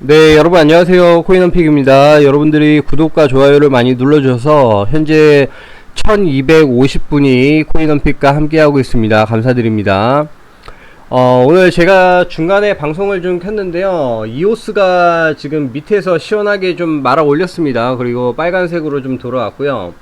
네, 여러분 안녕하세요. 코인원픽입니다. 여러분들이 구독과 좋아요를 많이 눌러주셔서 현재 1250분이 코인원픽과 함께하고 있습니다. 감사드립니다. 어, 오늘 제가 중간에 방송을 좀 켰는데요. 이오스가 지금 밑에서 시원하게 좀 말아 올렸습니다. 그리고 빨간색으로 좀 돌아왔고요.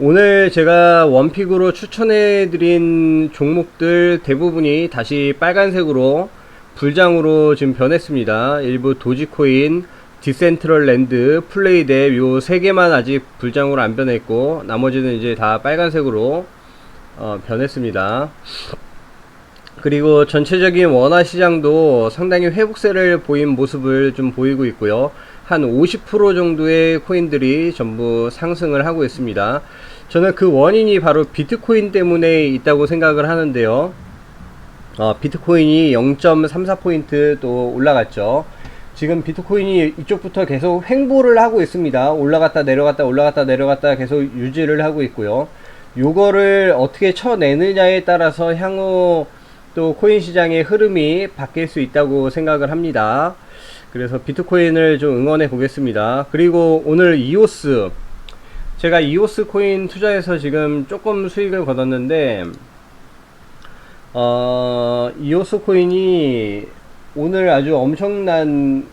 오늘 제가 원픽으로 추천해 드린 종목들 대부분이 다시 빨간색으로 불장으로 지금 변했습니다. 일부 도지코인, 디센트럴 랜드, 플레이대 요세 개만 아직 불장으로 안 변했고 나머지는 이제 다 빨간색으로 어, 변했습니다. 그리고 전체적인 원화 시장도 상당히 회복세를 보인 모습을 좀 보이고 있고요. 한 50% 정도의 코인들이 전부 상승을 하고 있습니다. 저는 그 원인이 바로 비트코인 때문에 있다고 생각을 하는데요. 어, 비트코인이 0.34포인트 또 올라갔죠. 지금 비트코인이 이쪽부터 계속 횡보를 하고 있습니다. 올라갔다 내려갔다 올라갔다 내려갔다 계속 유지를 하고 있고요. 요거를 어떻게 쳐내느냐에 따라서 향후 또 코인 시장의 흐름이 바뀔 수 있다고 생각을 합니다. 그래서 비트코인을 좀 응원해 보겠습니다. 그리고 오늘 이오스 제가 이오스 코인 투자해서 지금 조금 수익을 거뒀는데 어, 이오스 코인이 오늘 아주 엄청난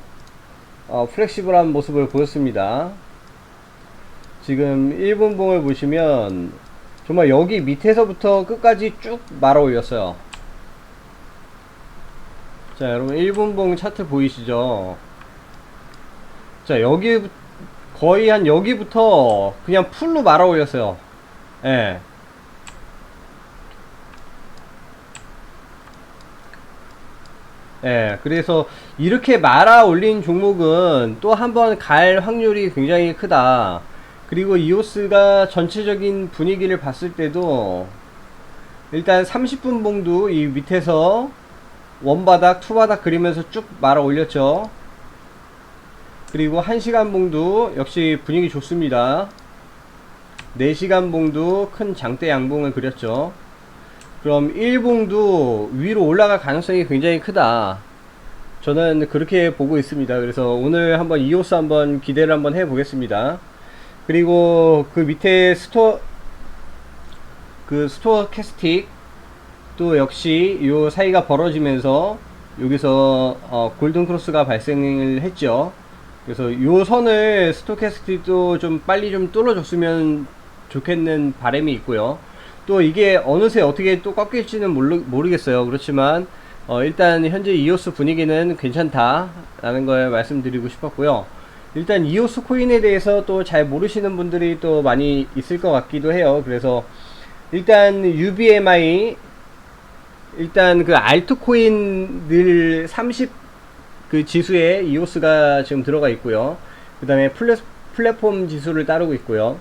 어, 플렉시블한 모습을 보였습니다. 지금 1분봉을 보시면 정말 여기 밑에서부터 끝까지 쭉 말아 올렸어요. 자, 여러분 1분봉 차트 보이시죠? 자, 여기 거의 한 여기부터 그냥 풀로 말아 올렸어요. 예. 예, 그래서 이렇게 말아 올린 종목은 또 한 번 갈 확률이 굉장히 크다. 그리고 이오스가 전체적인 분위기를 봤을 때도 일단 30분 봉도 이 밑에서 원바닥, 투바닥 그리면서 쭉 말아 올렸죠. 그리고 1시간 봉도 역시 분위기 좋습니다. 4시간 봉도 큰 장대 양봉을 그렸죠. 그럼 1봉도 위로 올라갈 가능성이 굉장히 크다. 저는 그렇게 보고 있습니다. 그래서 오늘 한번 이오스 한번 기대를 한번 해 보겠습니다. 그리고 그 밑에 스토어 그 스토어 캐스틱 또 역시 요 사이가 벌어지면서 여기서 어, 골든 크로스가 발생을 했죠. 그래서 요 선을 스토캐스틱도 좀 빨리 좀 뚫어줬으면 좋겠는 바람이 있고요. 또 이게 어느새 어떻게 또 꺾일지는 모르, 모르겠어요. 그렇지만 어, 일단 현재 이오스 분위기는 괜찮다라는 걸 말씀드리고 싶었고요. 일단 이오스 코인에 대해서 또 잘 모르시는 분들이 또 많이 있을 것 같기도 해요. 그래서 일단 UBMI 일단 그 알트코인들 30 그 지수에 이오스가 지금 들어가 있고요. 그 다음에 플랫폼 지수를 따르고 있고요.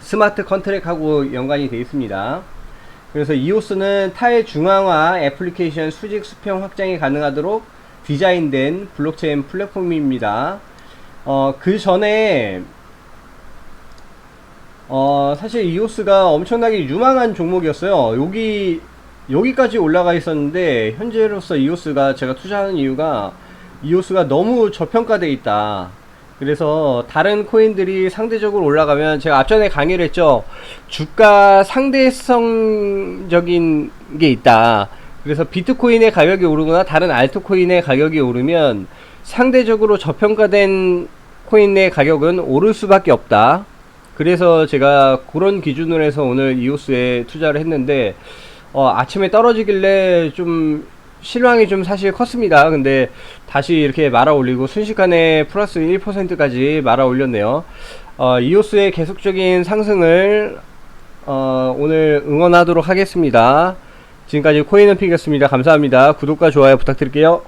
스마트 컨트랙하고 연관이 되어 있습니다. 그래서 이오스는 타의 중앙화 애플리케이션 수직 수평 확장이 가능하도록 디자인된 블록체인 플랫폼입니다. 어, 그 전에 어, 사실 이오스가 엄청나게 유망한 종목이었어요. 여기 여기까지 올라가 있었는데 현재로서 이오스가 제가 투자하는 이유가 이오스가 너무 저평가돼 있다. 그래서 다른 코인들이 상대적으로 올라가면 제가 앞전에 강의를 했죠. 주가 상대성적인 게 있다. 그래서 비트코인의 가격이 오르거나 다른 알트코인의 가격이 오르면 상대적으로 저평가된 코인의 가격은 오를 수밖에 없다. 그래서 제가 그런 기준으로 해서 오늘 이오스에 투자를 했는데 어, 아침에 떨어지길래 좀 실망이 좀 사실 컸습니다. 근데 다시 이렇게 말아 올리고 순식간에 플러스 1%까지 말아 올렸네요. 어, 이오스의 계속적인 상승을 어, 오늘 응원하도록 하겠습니다. 지금까지 코인은픽이었습니다. 감사합니다. 구독과 좋아요 부탁드릴게요.